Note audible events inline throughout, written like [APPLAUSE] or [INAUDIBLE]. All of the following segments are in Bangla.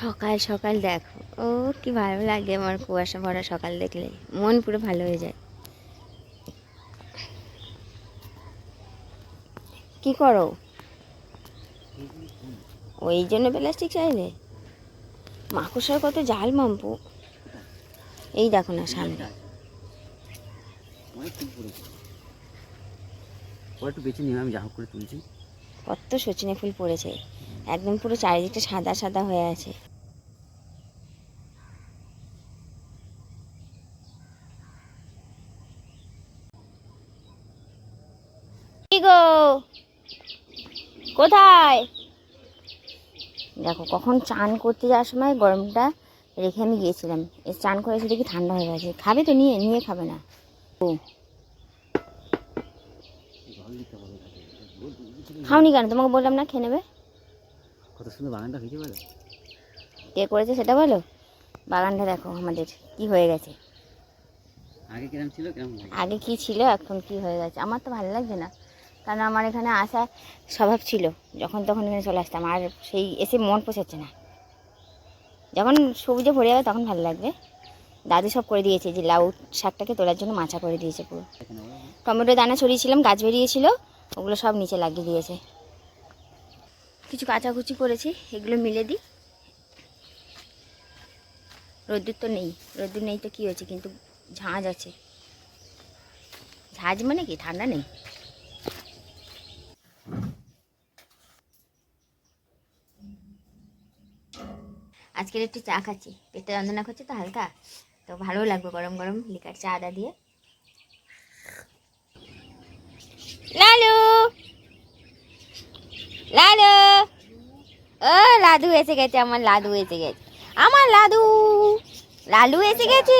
সকাল সকাল দেখো। ও কি ভালো লাগে আমার কুয়াশা ভরা সকাল দেখলে। মন পুরো ভালো হয়ে যায়। কি করো? ওই জন্য প্লাস্টিক চাইলে? মাকুসার কত জাল মাম্পু। এই দেখো না সামনে। কত সচিনে ফুল পড়েছে। একদম পুরো চারিদিকটা সাদা সাদা হয়ে আছে। গো? কোথায়? দেখো, কখন চান করতে যাওয়ার সময় গরমটা রেখে আমি গিয়েছিলাম। চান করে এসে দেখি ঠান্ডা হয়ে গেছে। খাবে তো? নিয়ে নিয়ে খাবে না। ও। খাওনি কেন? তোমাকে বললাম না, খেয়ে নেবে? কত সুন্দর বাগানটা হয়েছে বলো? কে করেছে সেটা বলো? বাগানটা দেখো আমাদের কি হয়ে গেছে? আগে কিরম ছিল কিরম আগে কি ছিল এখন কি হয়ে গেছে? আমার তো ভালো লাগছে না কারণ আমার এখানে আসা স্বভাব ছিল যখন তখন এখানে চলে আসতাম আর সেই এসে মন পোষাচ্ছে না। যখন সবুজে ভরে যাবে তখন ভালো লাগবে। দাদু সব করে দিয়েছে যে লাউ শাকটাকে তোলার জন্য মাছা করে দিয়েছে পুরো। টমেটো দানা ছড়িয়েছিলাম গাছ বেরিয়েছিল ওগুলো সব নিচে লাগিয়ে দিয়েছে। কিছু কাচাকুচি করেছি, এগুলো মিলে দিই। রোদ্দুর তো নেই, রোদ্দুর নেই তো কী হয়েছে, কিন্তু ঝাঁজ আছে। ঝাঁজ মানে কি? ঠান্ডা নেই? আজকের একটু চা খাচ্ছি পেটে যন্ত্রণা করছে তো হালকা, তো ভালো লাগবে গরম গরম লিকার চা আদা দিয়ে লালু লালু ও লাদু এসে গেছে আমার লাদু এসে গেছে। আমার লাদু লালু এসে গেছে।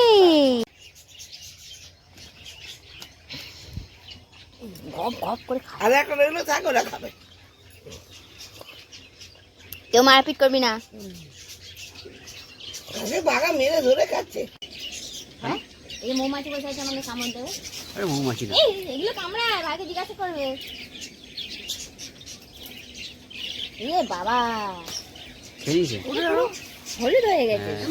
কেউ মারপিট করবি না। বাঘা মেরে ধরে খাচ্ছে। হ্যাঁ? এই মৌমাছি বসে আছে আমাকে কামড় দেবে। আরে মৌমাছি না। এগুলো কামড়ায় ভাইকে জিজ্ঞাসা করবে। এ বাবা। খেয়ে নিয়েছে হলুদ হয়ে গেছে। হ্যাঁ।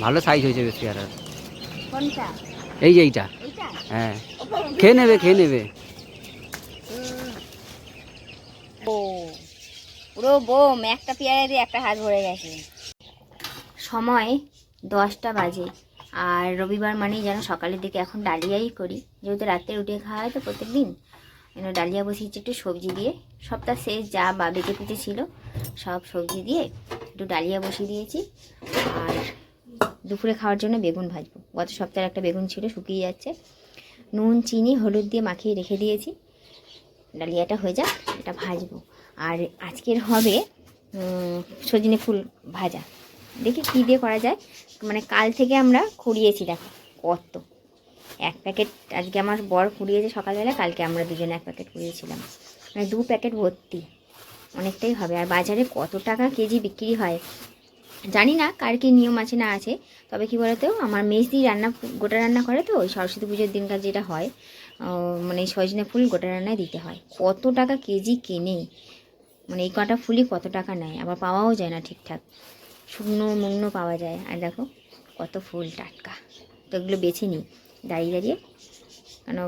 ভালো সাইজ হয়েছে বেশ কোনটা? এই যে এইটা। হ্যাঁ। খেয়ে নেবে খেয়ে নেবে। ও পুরো বোম একটা পেয়ারা দিয়ে একটা হাত ভরে গেছে। সময় দশটা বাজে। আর রবিবার মানেই যেন সকালের দিকে এখন ডালিয়াই করি। যেহেতু রাতে উঠে খাওয়া হয় তো প্রত্যেক দিন যেন ডালিয়া বসিয়েছি একটু সবজি দিয়ে। সপ্তাহ শেষ, যা বা বেঁচে পিঠে ছিল, সব সবজি দিয়ে একটু ডালিয়া বসিয়ে দিয়েছি। আর দুপুরে খাওয়ার জন্য বেগুন ভাজবো। গত সপ্তাহে একটা বেগুন ছিল, শুকিয়ে যাচ্ছে। নুন, চিনি, হলুদ দিয়ে মাখিয়ে রেখে দিয়েছি। ডালিয়াটা হয়ে যাক, এটা ভাজবো। আর আজকের হবে সজনে ফুল ভাজা। দেখি কী দিয়ে করা যায়। মানে কাল থেকে আমরা কুড়িয়েছি দেখো কত। এক প্যাকেট, আজকে আমার বর কুড়িয়েছে সকালবেলা, কালকে আমরা দুজনে এক প্যাকেট কুড়িয়েছিলাম। মানে দু প্যাকেট ভর্তি, অনেকটাই হবে। আর বাজারে কত টাকা কেজি বিক্রি হয় জানি না, কার কি নিয়ম আছে না আছে। তবে কি বলতো, আমার মেজদি রান্না, গোটা রান্না করে তো, ওই সরস্বতী পুজোর দিনকার যেটা হয় মানে সজনে ফুল গোটা রান্নায় দিতে হয়। কত টাকা কেজি কেনে? মানে এই কটা ফুলই কত টাকা নেয়? আবার পাওয়াও যায় না ঠিকঠাক। শুকনো মুগ্ন পাওয়া যায়। আর দেখো, কত ফুল টাটকা। তো এগুলো বেছে নিই। দাঁড়িয়ে দাঁড়িয়ে। কেন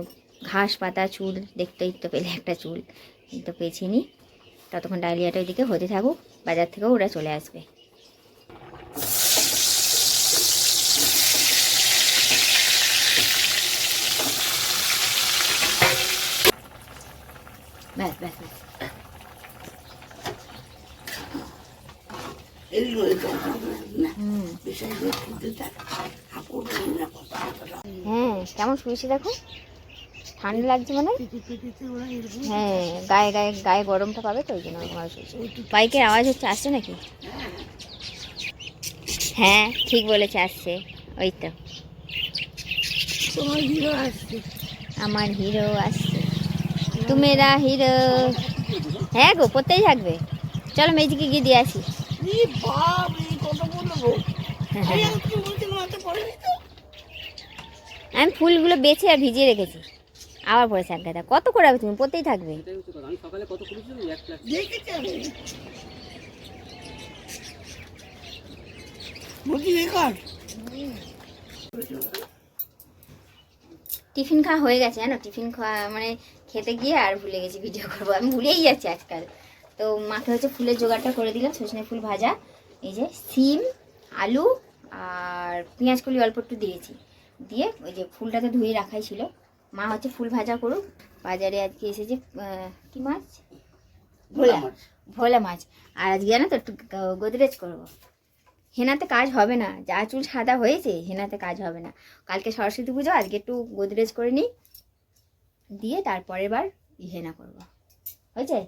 ঘাস পাতা চুল দেখতেই তো পেলে একটা চুল। তো বেছে নিই ততক্ষণ ডালিয়াটা ওইদিকে হতে থাকুক বাজার থেকেও ওরা চলে আসবে। ব্যাস ব্যাস ব্যাস। এগুলো এরকম না হুম হ্যাঁ কেমন শুয়েছি দেখো? ঠান্ডা লাগছে মানে হ্যাঁ? গায়ে গায়ে গায়ে গরমটা পাবে তো ওই জন্য বাইকের আওয়াজ হচ্ছে আসছে নাকি? হ্যাঁ ঠিক বলেছে আসছে। ওই তো। তোমার হিরো আসছে। আমার হিরো আসছে। তুমেরা হিরো হ্যাঁ গো পড়তেই থাকবে। চলো মেজিকে গিয়ে দিয়ে আসি। কত বলব? [LAUGHS] আমি ফুলগুলো বেছে আর ভিজিয়ে রেখেছি। আবার পড়েছে এক গাদা কত করে হবে তুমি? পড়তেই থাকবে। টিফিন খাওয়া হয়ে গেছে জানো? টিফিন খাওয়া মানে খেতে গিয়ে আর ভুলে গেছি ভিডিও করব। আমি ভুলেই যাচ্ছি আজকাল। তো মাকে হচ্ছে ফুলের জোগাড়টা করে দিলাম সজনে ফুল ভাজা। এই যে সিম আলু আর পেঁয়াজ কলি অল্প একটু দিয়েছি। দিয়ে ওই যে ফুলটা তো ধুয়ে রাখাই ছিল। মা হচ্ছে ফুল ভাজা করুক। বাজারে আজকে এসেছে কি মাছ? ভোলা ভোলা মাছ। আর আজকে জানো তো একটু গোদরেজ করব। হেনাতে কাজ হবে না। যা চুল সাদা হয়েছে হেনাতে কাজ হবে না। কালকে সরস্বতী পুজো আজকে একটু গোদরেজ করে নিই। দিয়ে তারপরের বার হেনা করব। হয়েছে।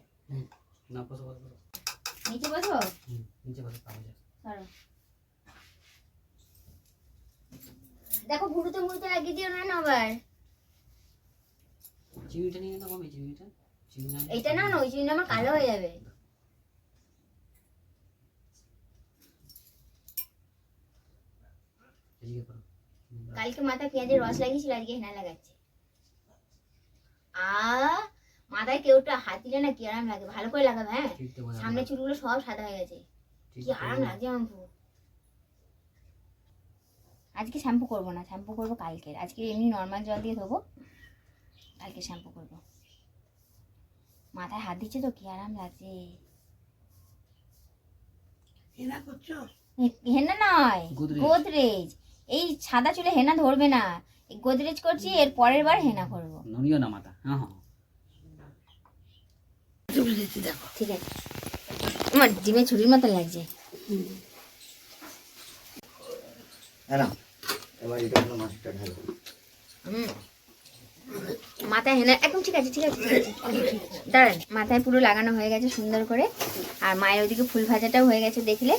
নিচে বসো? নিচে বসো পাওয়া যায় সরো। দেখো ভুরুতে মুড়ুতে লাগিয়ে দিও না আবার। চিনিটা নিয়ে নাও আমি চিনিটা চিনি না না ওই আমার কালো হয়ে যাবে। কালকে মাথায় পেঁয়াজের রস লাগিয়েছিল আজকে হেনা লাগাচ্ছে। আ মাথায় কেউটা হাত দিলে না কি আরাম লাগে? ভালো করে লাগাবে হ্যাঁ? সামনে চুলগুলো সব সাদা হয়ে গেছে। কি আরাম লাগছে আমার। আজকে শ্যাম্পু করব না শ্যাম্পু করব কালকে আজকে এমনি নর্মাল জল দিয়ে ধোবো কালকে শ্যাম্পু করব। মাথায় হাত দিচ্ছে তো কি আরাম লাগছে। হেনা করছ? হেনা নয় গোদরেজ। এই সাদা চুলে হেনা ধরবে না। এই গোদরেজ করছি এর পরের বার হেনা করব। নড়িও না মাথা হ্যাঁ হ্যাঁ। ঠিক আছে। আমার জিমে ছুরির মতো লাগছে। হুম। মাথায় হেনা একদম ঠিক আছে ঠিক আছে দাঁড়ান, মাথায় পুরো লাগানো হয়ে গেছে সুন্দর করে। আর মায়ের ওদিকে ফুল ভাজাটাও হয়ে গেছে, দেখলে?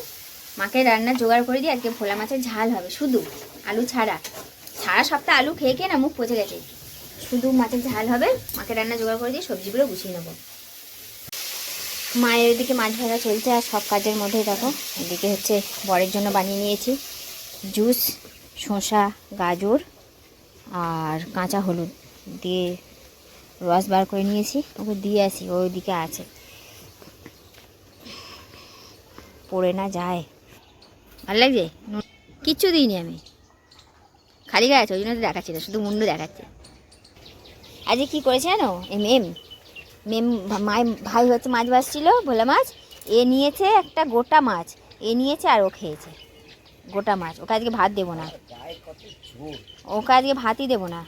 মাকে রান্না জোগাড় করে দিয়ে আজকে ভোলা মাছের ঝাল হবে, শুধু আলু ছাড়া। সারা সপ্তাহ আলু খেয়ে খেয়ে না মুখ পচে গেছে। শুধু মাছের ঝাল হবে, মাকে রান্না জোগাড় করে দিয়ে সবজিগুলো গুছিয়ে নেব। মায়ের ওদিকে মাছ ভাজা চলছে, আর সব কাজের মধ্যেই দেখো, এদিকে হচ্ছে বরের জন্য বানিয়ে নিয়েছি। জুস শসা, গাজর আর কাঁচা হলুদ দিয়ে রস বার করে নিয়েছি। ওকে দিয়ে আসি ওই দিকে আছে। পড়ে না, যায়। ভালো লাগছে? কিচ্ছু দিইনি আমি। খালি গায়ে আছে, ওই জন্য তো দেখাচ্ছি না, শুধু মুন্ডু দেখাচ্ছে। আজকে কী করেছে জানো? এম এম মেম মাই, ভাই হচ্ছে মাছ ভাজছিল, ভোলা মাছ। এ নিয়েছে একটা গোটা মাছ, এ নিয়েছে আর ও খেয়েছে। গোটা মাছ। ওকে আজকে ভাত দেবো না। ওকে আজকে ভাতই দেবো না।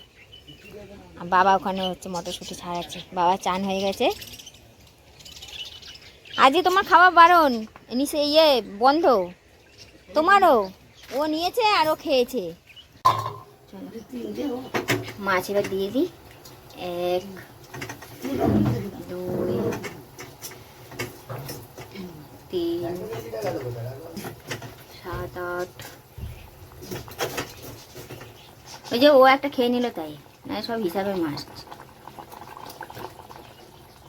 বাবা ওখানে হচ্ছে মটরশুঁটি ছাড়াচ্ছে। বাবা চান হয়ে গেছে। আজকে তোমার খাওয়া বারণ। নিচে ইয়ে বন্ধ। তোমারও। ও নিয়েছে আর ও খেয়েছে। মাছ এবার দিয়ে দিই। এক, দুই, তিন ওই যে ও একটা খেয়ে নিল তাই, না সব হিসাবের মাছ।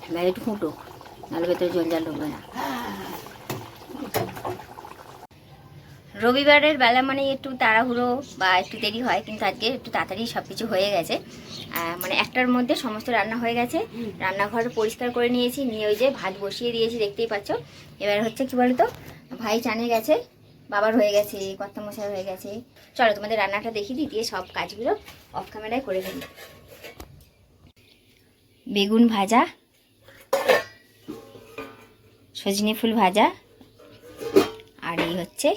এবার একটু ফুটো নাহলে ভেতরে জল জল ঢুকবে না। রবিবারের বেলা মানে একটু তাড়াহুড়ো বা একটু দেরি হয়, কিন্তু আজকে একটু তাড়াতাড়ি সব কিছু হয়ে গেছে। মানে একটার মধ্যে সমস্ত রান্না হয়ে গেছে। রান্নাঘর পরিষ্কার করে নিয়েছি, নিয়ে ওই যে ভাত বসিয়ে দিয়েছি, দেখতেই পাচ্ছ। এবার হচ্ছে কি বলতো, ভাই চানে গেছে বাবার হয়ে গেছে কর্তা মশাই হয়ে গেছে। চলো তোমাদের রান্নাটা দেখিয়ে দিই, দিয়ে সব কাজগুলো অফ ক্যামেরায় করে ফেলি। বেগুন ভাজা, সজনে ফুল ভাজা, আর এই হচ্ছে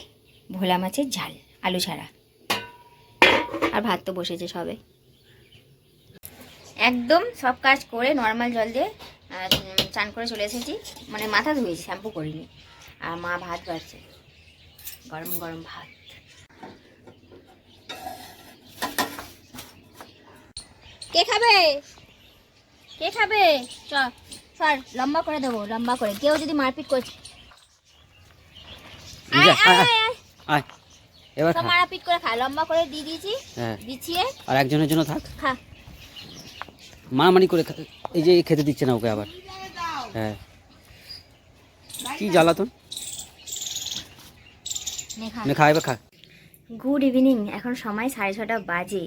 ভোলা মাছের ঝাল, আলু ছাড়া। আর ভাত তো বসেছে সবে। একদম সব কাজ করে নর্মাল জল দিয়ে চান করে চলে এসেছি। মানে মাথা ধুয়েছি, শ্যাম্পু করিনি। আর মা ভাত বাড়ছে গরম গরম ভাত। কে খাবে? কে খাবে? চ স্যার লম্বা করে দেবো লম্বা করে। কেউ যদি মারপিট করছে। এবার খা। মারাপিট করে খা লম্বা করে দিয়ে দিয়েছি হ্যাঁ। বিছিয়ে। আর একজনের জন্য থাক। খা। মারামারি করে এই যে খেতে দিচ্ছে না ওকে আবার। হ্যাঁ। কি জ্বালাতন? খা। এবার খা। গুড ইভিনিং এখন সময় সাড়ে ছটা বাজে।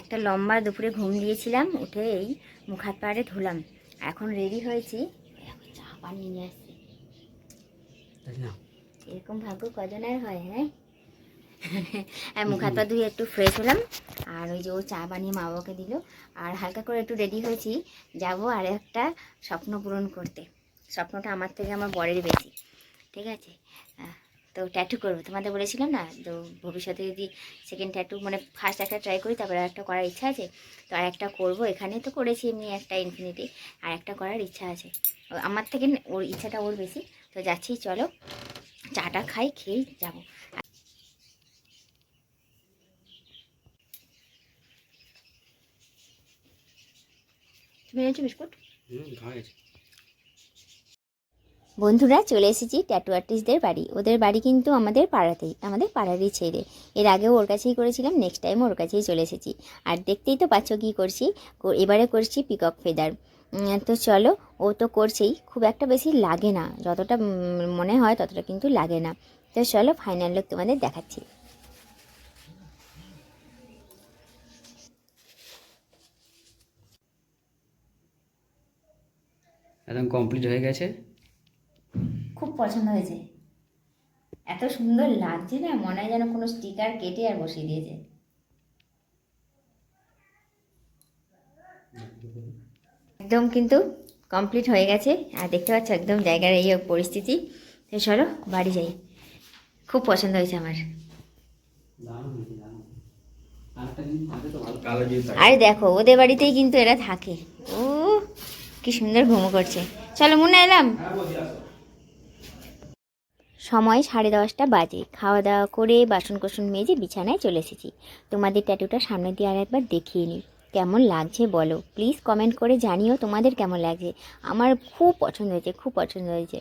একটা লম্বা দুপুরে ঘুম দিয়েছিলাম উঠে এই মুখ হাত পাড়ে ধুলাম। এখন রেডি হয়েছি। দেখো, চা পানি নিয়ে আসছি এরকম ভাগ্য কজনের হয় হ্যাঁ? আর মুখ হাত পা ধুয়ে একটু ফ্রেশ হলাম। আর ওই যে ও চা বানিয়ে মা বাবাকে দিল। আর হালকা করে একটু রেডি হয়েছি। যাব আর একটা স্বপ্ন পূরণ করতে। স্বপ্নটা আমার থেকে আমার বরের বেশি। ঠিক আছে? তো ট্যাটু করব। তোমাদের বলেছিলাম না, তো ভবিষ্যতে যদি সেকেন্ড ট্যাটু মানে ফার্স্ট একটা ট্রাই করি, তারপরে একটা করার ইচ্ছা আছে? তো আর একটা করব। এখানে তো করেছি এমনি একটা ইনফিনিটি আর একটা করার ইচ্ছা আছে। আমার থেকে ওর ইচ্ছাটা ওর বেশি। তো যাচ্ছি, চলো। চাটা খাই খেয়েই যাব। তুমি এনেছো বিস্কুট? হুম খাওয়া বন্ধুরা চলে এসেছি ট্যাটু আর্টিস্টদের বাড়ি। ওদের বাড়ি কিন্তু আমাদের পাড়াতেই, আমাদের পাড়ারই ছেলে। এর আগেও ওর কাছেই করেছিলাম নেক্সট টাইম ওর কাছেই চলে এসেছি। আর দেখতেই তো পাচ্ছ কী করছি এবারে করছি পিকক ফেদার তো চলো, ও তো করছেই, খুব একটা বেশি লাগে না। যতটা মনে হয় ততটা কিন্তু লাগে না। তো চলো ফাইনাল লুক তোমাদের দেখাচ্ছি। একদম কমপ্লিট হয়ে গেছে। খুব পছন্দ হয়েছে। এত সুন্দর লাগছে না, মনে হয় যেন কোনো স্টিকার কেটে আর বসিয়ে দিয়েছে। একদম কিন্তু কমপ্লিট হয়ে গেছে, আর দেখতে পাচ্ছ একদম জায়গার এই পরিস্থিতি। তো চলো, বাড়ি যাই। খুব পছন্দ হয়েছে আমার। আরে দেখো, ওদের বাড়িতেই কিন্তু এরা থাকে। ও কি সুন্দর ঘুমো করছে। চলো মনে এলাম। সময় সাড়ে দশটা বাজে। খাওয়া দাওয়া করে বাসন কোসন মেজে বিছানায় চলে এসেছি। তোমাদের ট্যাটুটা সামনে দিয়ে আর একবার দেখিয়ে নিই। কেমন লাগছে বলো? প্লিজ কমেন্ট করে জানিও তোমাদের কেমন লাগছে। আমার খুব পছন্দ হয়েছে, খুব পছন্দ হয়েছে।